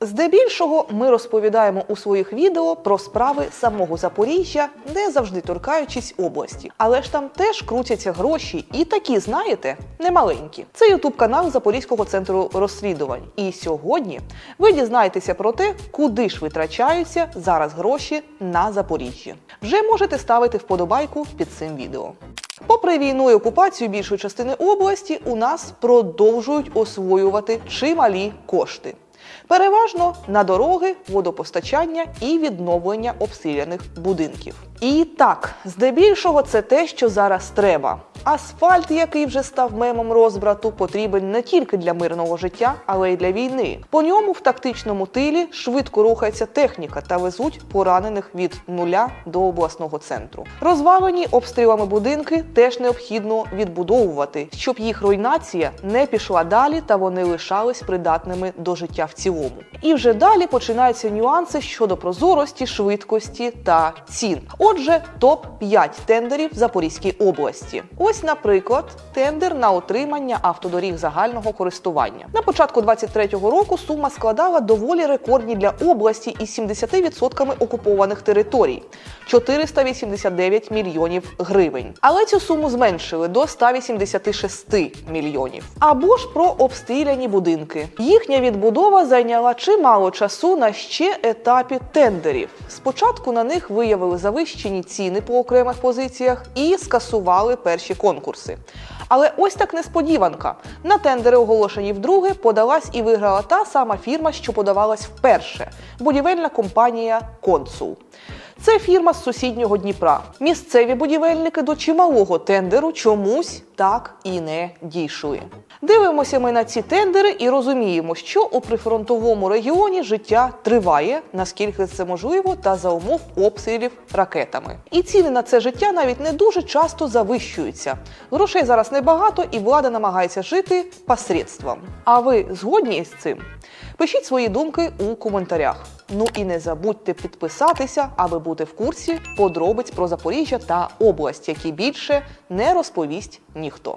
Здебільшого ми розповідаємо у своїх відео про справи самого Запоріжжя, не завжди торкаючись області. Але ж там теж крутяться гроші, і такі, знаєте, немаленькі. Це ютуб канал Запорізького центру розслідувань. І сьогодні ви дізнаєтеся про те, куди ж витрачаються зараз гроші на Запоріжжі. Вже можете ставити вподобайку під цим відео. Попри війну і окупацію більшої частини області, у нас продовжують освоювати чималі кошти. Переважно на дороги, водопостачання і відновлення обстріляних будинків. І так, здебільшого, це те, що зараз треба. Асфальт, який вже став мемом розбрату, потрібен не тільки для мирного життя, але й для війни. По ньому в тактичному тилі швидко рухається техніка та везуть поранених від нуля до обласного центру. Розвалені обстрілами будинки теж необхідно відбудовувати, щоб їх руйнація не пішла далі та вони лишались придатними до життя в цілому. І вже далі починаються нюанси щодо прозорості, швидкості та цін. Отже, топ 5 тендерів в Запорізькій області. Ось, наприклад, тендер на отримання автодоріг загального користування. На початку 23-го року сума складала доволі рекордні для області із 70% окупованих територій 489 мільйонів гривень. Але цю суму зменшили до 186 мільйонів. Або ж про обстріляні будинки. Їхня відбудова зайняла чимало часу на ще етапі тендерів. Спочатку на них виявили завищені ціни по окремих позиціях і скасували перші конкурси. Але ось так несподіванка. На тендери, оголошені вдруге, подалась і виграла та сама фірма, що подавалась вперше будівельна компанія Консул. Це фірма з сусіднього Дніпра. Місцеві будівельники до чималого тендеру чомусь так і не дійшли. Дивимося ми на ці тендери і розуміємо, що у прифронтовому регіоні життя триває, наскільки це можливо, та за умов обстрілів ракетами. І ціни на це життя навіть не дуже часто завищуються. Грошей зараз небагато, і влада намагається жити посредством. А ви згодні із цим? Пишіть свої думки у коментарях. Ну і не забудьте підписатися, аби бути в курсі подробиць про Запоріжжя та область, які більше не розповість ніхто.